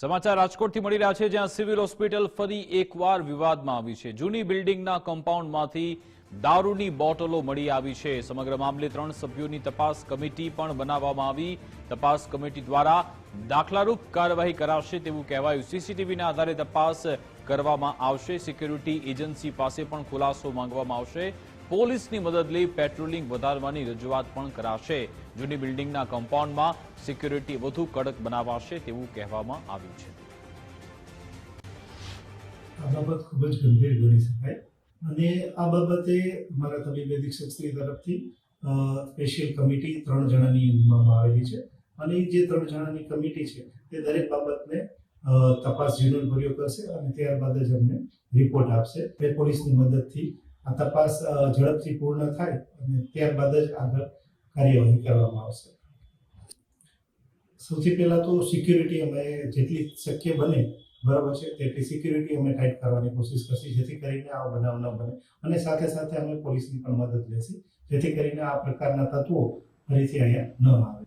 સમાચાર રાજકોટથી મળી રહ્યા છે, જ્યાં સિવિલ હોસ્પિટલ ફરી એકવાર વિવાદમાં આવી છે. જૂની બિલ્ડિંગના કમ્પાઉન્ડમાંથી દારૂની બોટલો મળી આવી છે. સમગ્ર મામલે ત્રણ સભ્યોની તપાસ કમિટી પણ બનાવવામાં આવી. તપાસ કમિટી દ્વારા દાખલારૂપ કાર્યવાહી કરાશે તેવું કહેવાયું. સીસીટીવીના આધારે તપાસ કરવામાં આવશે. સિક્યુરિટી એજન્સી પાસે પણ ખુલાસો માંગવામાં આવશે. પોલીસની મદદ લઈ પેટ્રોલિંગ વધારવાની રજૂઆત પણ કરાશે. જૂની બિલ્ડિંગના કમ્પાઉન્ડમાં સિક્યુરિટી વધુ કડક બનાવાશે તેવું કહેવામાં આવ્યું છે. આ બાબત ખૂબ જ ગંભીર ગણી શકાય. અને આ બાબતે અમારા તબીબ અધિક્ષક શ્રી તરફથી સ્પેશિયલ કમિટી ત્રણ જણાની નિમવામાં આવેલી છે. અને જે ત્રણ જણાની કમિટી છે, તે દરેક બાબતને તપાસ ઝીણવટભર્યો કરશે અને ત્યારબાદ જ અમને રિપોર્ટ આપશે. તે પોલીસની મદદથી આ તપાસ ઝડપથી પૂર્ણ થાય અને ત્યારબાદ જ આગળ કાર્યવાહી કરવામાં આવશે. સૌથી પહેલા તો સિક્યુરિટી અમે જેટલી શક્ય બને, બરાબર છે, તેટલી સિક્યુરિટી અમે ટાઈટ કરવાની કોશિશ કરશે, જેથી કરીને આ બનાવ ન બને. અને સાથે સાથે અમે પોલીસની પણ મદદ લેશી, જેથી કરીને આ પ્રકારના તત્વો ફરીથી અહીંયા ન આવે.